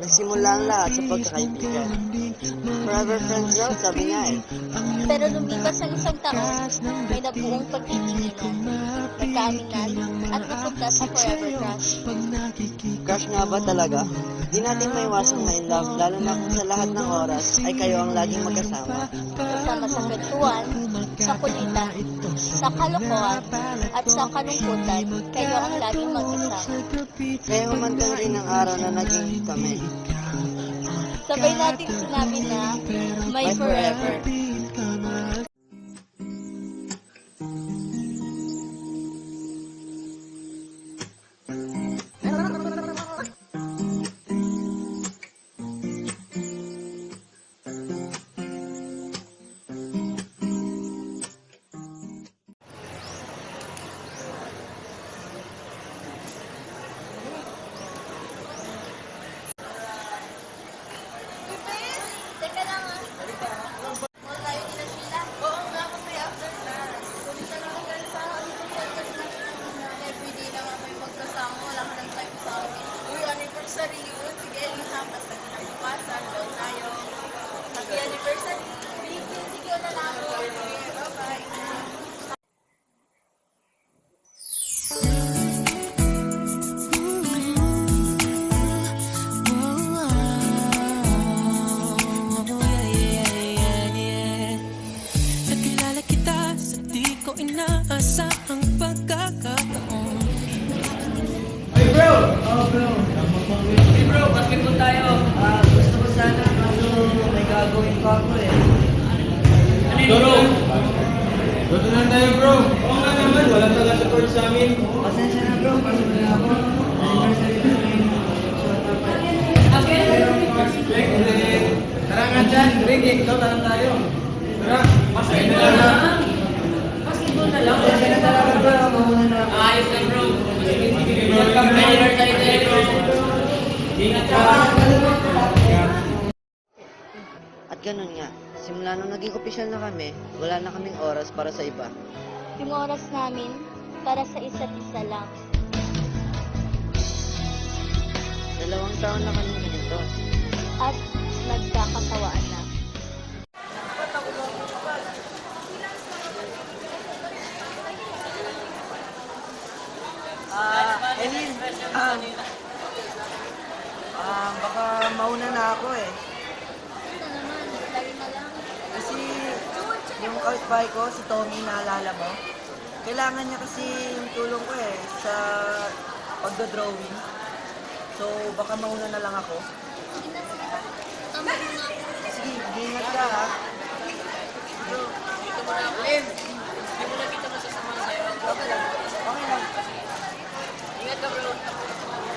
Nagsimula ang lahat sa pagkakaibigan. Forever friends daw, sabi nga eh. Pero lumipas ang isang taon, may nabuong pagtitinginan, nagkaaminan, at napunta sa forever crush. Crush nga ba talaga? Di natin maiwasang ma love, lalo na kung sa lahat ng oras ay kayo ang laging magkasama. Kasama sa kwentuhan, sa kulitan, sa kalokohan, at sa kalungkutan, kayo ang laging magkasama. Kaya humantong rin ang araw na naging kami. Sabay natin sinabi na, may forever. Inaasahang pagkakataon Hey bro! Oh bro! Hey bro, basketball tayo. Ah, gusto ko sana kaso may gagawin pa ako eh. Doro! Dito na tayo bro! Oo nga naman, walang taga-support sa amin. Pasensya na bro, pasok na ako. Tara nga dyan, Ricky, ikaw tayo. Tara, basketball na lang. Basketball na lang? Pasensya na talaga bro, mauna na ako. Ayos na bro. Welcome to anniversary tayo bro. Ingat ka. At ganun nga, simula nung naging opisyal na kami, wala na kaming oras para sa iba. Yung oras namin, para sa isa't isa lang. Dalawang taon na kami ganito. At nagkakatawaan na. Ah, Eileen, ah, ah, baka mauna na ako eh. Kasi yung kapitbahay ko, si Tommy, naalala mo? Kailangan niya kasi yung tulong ko eh sa pagdodrawing. So, baka mauna na lang ako. Sige, ingat ka ha.